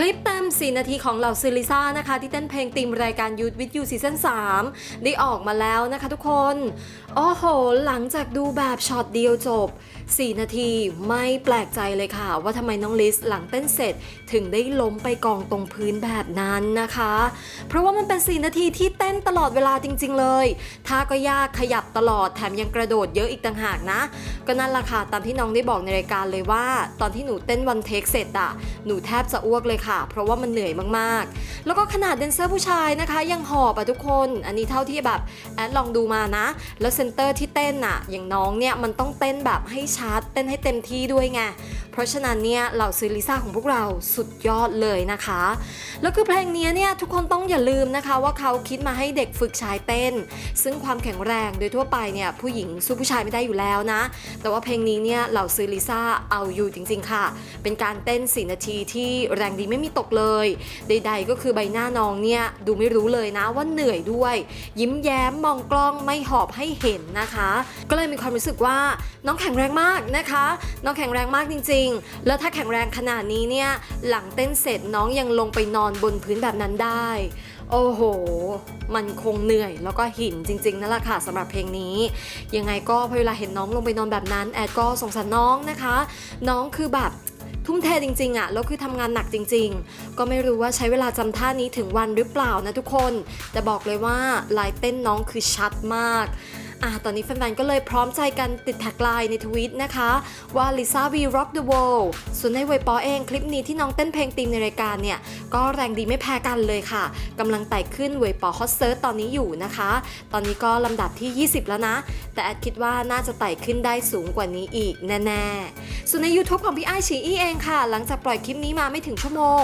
Clayton. 4 นาทีของเหล่าซิลิซ่านะคะ ที่เต้นเพลงตีมรายการยูทวิทยูซีซั่น3ได้ออกมาแล้วนะคะทุกคน โอ้โห หลังจากดูแบบช็อตเดียวจบ 4 นาทีไม่แปลกใจเลยค่ะ ว่าทำไมน้องลิสหลังเต้นเสร็จถึงได้ล้มไปกองตรงพื้นแบบนั้นนะคะ เพราะว่ามันเป็น 4 นาทีที่เต้นตลอดเวลาจริง ๆ เลยท่าก็ยากขยับตลอดแถมยังกระโดดเยอะอีกต่างหากนะ ก็นั่นละค่ะตามที่น้องได้บอกในรายการเลยว่า ตอนที่หนูเต้นวันเทคเสร็จอะหนูแทบจะอ้วกเลยค่ะ เพราะว่ามันเหนื่อยมากๆ แล้วก็ขนาดแดนเซอร์ผู้ชายนะคะ ยังหอบอะทุกคน อันนี้เท่าที่แบบแอดลองดูมานะ แล้วเซนเตอร์ที่เต้นอะอย่างน้องเนี่ยมันต้องเต้นแบบให้ชาร์จเต้นให้เต็มที่ด้วยไง เพราะฉะนั้นเนี่ยเหล่าซิลิซ่าของพวกเราสุดยอดเลยนะคะ แล้วคือเพลงนี้เนี่ยทุกคนต้องอย่าลืมนะคะ ว่าเขาคิดมาให้เด็กฝึกชายเต้น ซึ่งความแข็งแรงโดยทั่วไปเนี่ยผู้หญิงสู้ผู้ชายไม่ได้อยู่แล้วนะ แต่ว่าเพลงนี้เนี่ยเหล่าซิลิซ่าเอาอยู่จริง ๆ ค่ะ เป็นการเต้น4นาทีที่แรงดีไม่มีตกเลยใด ๆ ก็คือใบหน้าน้องเนี่ยดูไม่รู้เลยนะว่าเหนื่อยด้วย ยิ้มแย้มมองกล้องไม่หอบให้เห็นนะคะ ก็เลยมีความรู้สึกว่าน้องแข็งแรงมากนะคะ น้องแข็งแรงมากจริง ๆ แล้วถ้าแข็งแรงขนาดนี้เนี่ยหลังเต้นเสร็จน้องยังลงไปนอนบนพื้นแบบนั้นได้ โอ้โห มันคงเหนื่อยแล้วก็หินจริงๆนั่นแหละค่ะสำหรับเพลงนี้ ยังไงก็พอเวลาเห็นน้องลงไปนอนแบบนั้น แอดก็สงสารน้องนะคะ น้องคือแบบ ทุ่มเทจริงๆอะ่ะแล้วคือทำงานหนักจริง ๆ ก็ไม่รู้ว่าใช้เวลาจำท่านี้ถึงวันหรือเปล่านะทุกคน แต่บอกเลยว่าลายเต้นน้องคือชัดมาก อะตอนนี้แฟนๆก็เลยพร้อมใจกันติดแท็กไลน์ในทวิตนะคะ ว่า Lisa V Rock the World ส่วนในเวยปอเองคลิปนี้ที่น้องเต้นเพลงตีมในรายการเนี่ย ก็แรงดีไม่แพ้กันเลยค่ะกำลังไต่ขึ้นเวยปอฮอตเซิร์ตอนนี้อยู่นะคะ ตอนนี้ก็ลำดับที่ 20 แล้วนะ แต่แอดคิดว่าน่าจะไต่ขึ้นได้สูงกว่านี้อีกแน่ๆ ส่วนใน YouTube ของพี่ไอชีอีเองค่ะ หลังจากปล่อยคลิปนี้มาไม่ถึงชั่วโมง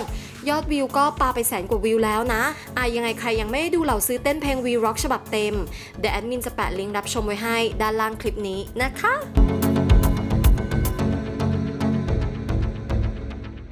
ยอดวิวก็ปาไปแสนกว่าวิวแล้วนะอะยังไงใครยังไม่ได้ดูเหล่าซื้อเต้นเพลงวีร็อกฉบับเต็ม เดี๋ยวแอดมินจะแปะลิงก์รับชมไว้ให้ด้านล่างคลิปนี้นะคะ